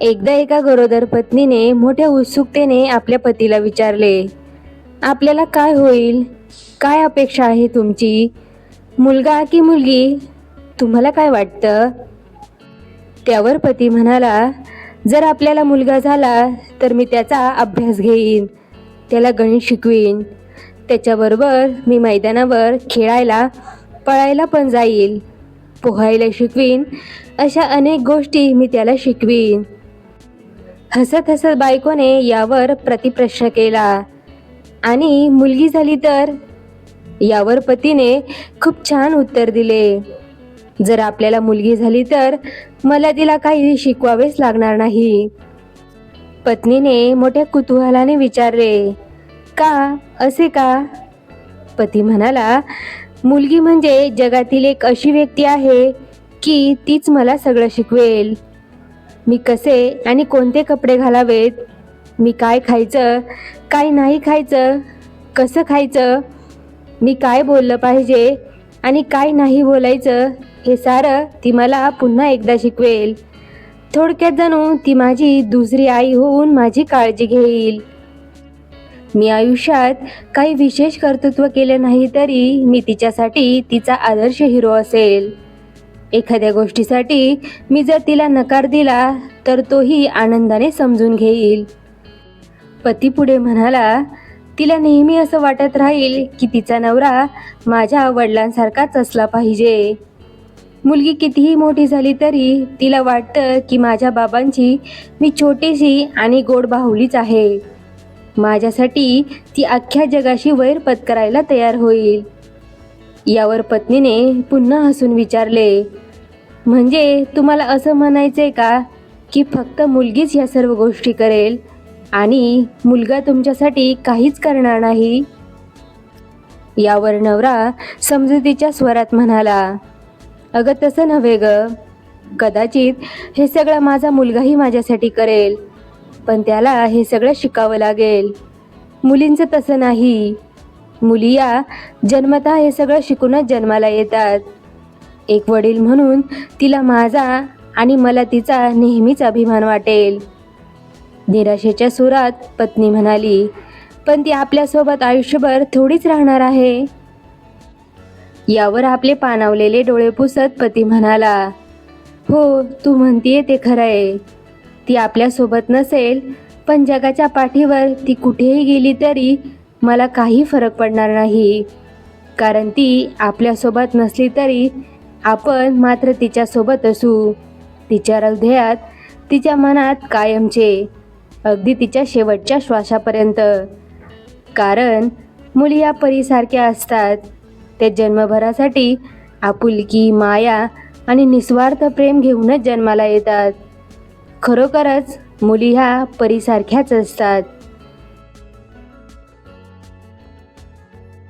एकदा एका गरोदर पत्नीने मोठ्या उत्सुकतेने आपल्या पतीला विचारले आपल्याला काय होईल? काय अपेक्षा आहे तुमची? मुलगा की मुलगी? तुम्हाला काय वाटतं? त्यावर पती म्हणाला जर आपल्याला मुलगा झाला तर मी त्याचा अभ्यास घेईन त्याला गणित शिकवीन. त्याच्याबरोबर मी मैदानावर खेळायला पळायला पण जाईल. पोहायला शिकवीन. अशा अनेक गोष्टी मी त्याला शिकवीन. हसत हसत बायकोने यावर प्रतिप्रश्न केला. आणि मुलगी झाली तर? यावर पतीने खूप छान उत्तर दिले. जर आपल्याला मुलगी झाली तर मला तिला काही शिकवावेच लागणार नाही. पत्नीने मोठ्या कुतूहलाने विचारले का? असे का? पती म्हणाला मुलगी म्हणजे जगातील एक अशी व्यक्ती आहे की तीच मला सगळं शिकवेल. मी कसे आणि कोणते कपडे घालावेत? मी काय खायचं? काय नाही खायचं? कसं खायचं? मी काय बोललं पाहिजे आणि काय नाही बोलायचं? हे सारं ती मला पुन्हा एकदा शिकवेल. थोडक्यात जणू ती माझी दुसरी आई होऊन माझी काळजी घेईल. मी आयुष्यात काही विशेष कर्तृत्व केले नाही तरी मी तिच्यासाठी तिचा आदर्श हिरो असेल. एखाद्या गोष्टीसाठी मी जर तिला नकार दिला तर तोही आनंदाने समजून घेईल. पती पुढे म्हणाला तिला नेहमी असं वाटत राहील की तिचा नवरा माझ्या वडिलांसारखाच असला पाहिजे. मुलगी कितीही मोठी झाली तरी तिला वाटतं की माझ्या बाबांची मी छोटीशी आणि गोड बाहुलीच आहे. माझ्यासाठी ती अख्ख्या जगाशी वैर पत्करायला तयार होईल. यावर पत्नीने पुन्हा हसून विचारले म्हणजे तुम्हाला असं म्हणायचंय का की फक्त मुलगीच ह्या सर्व गोष्टी करेल आणि मुलगा तुमच्यासाठी काहीच करणार नाही? यावर नवरा समजुतीच्या स्वरात म्हणाला अगं तसं नव्हे ग. कदाचित हे सगळं माझा मुलगाही माझ्यासाठी करेल. पण त्याला हे सगळं शिकावं लागेल. मुलींचं तसं नाही. मुली या जन्मतः हे सगळं शिकूनच जन्माला येतात. एक वडील म्हणून तिला माझा आणि मला तिचा नेहमीच अभिमान वाटेल. निराशेच्या सुरात पत्नी म्हणाली पण ती आपल्यासोबत आयुष्यभर थोडीच राहणार आहे. यावर आपले पानावलेले डोळे पुसत पती म्हणाला हो तू म्हणतीये ते खरं आहे ती आपल्यासोबत नसेल पण जगाच्या पाठीवर ती कुठेही गेली तरी मला काही फरक पडणार नाही. कारण ती आपल्यासोबत नसली तरी आपण मात्र तिच्यासोबत असू. तिच्या हृदयात तिच्या मनात कायमचे अगदी तिच्या शेवटच्या श्वासापर्यंत. कारण मुली या परीसारख्या असतात. ते जन्मभरासाठी आपुलकी माया आणि निस्वार्थ प्रेम घेऊनच जन्माला येतात. खरोखरच मुली ह्या परीसारख्याच असतात.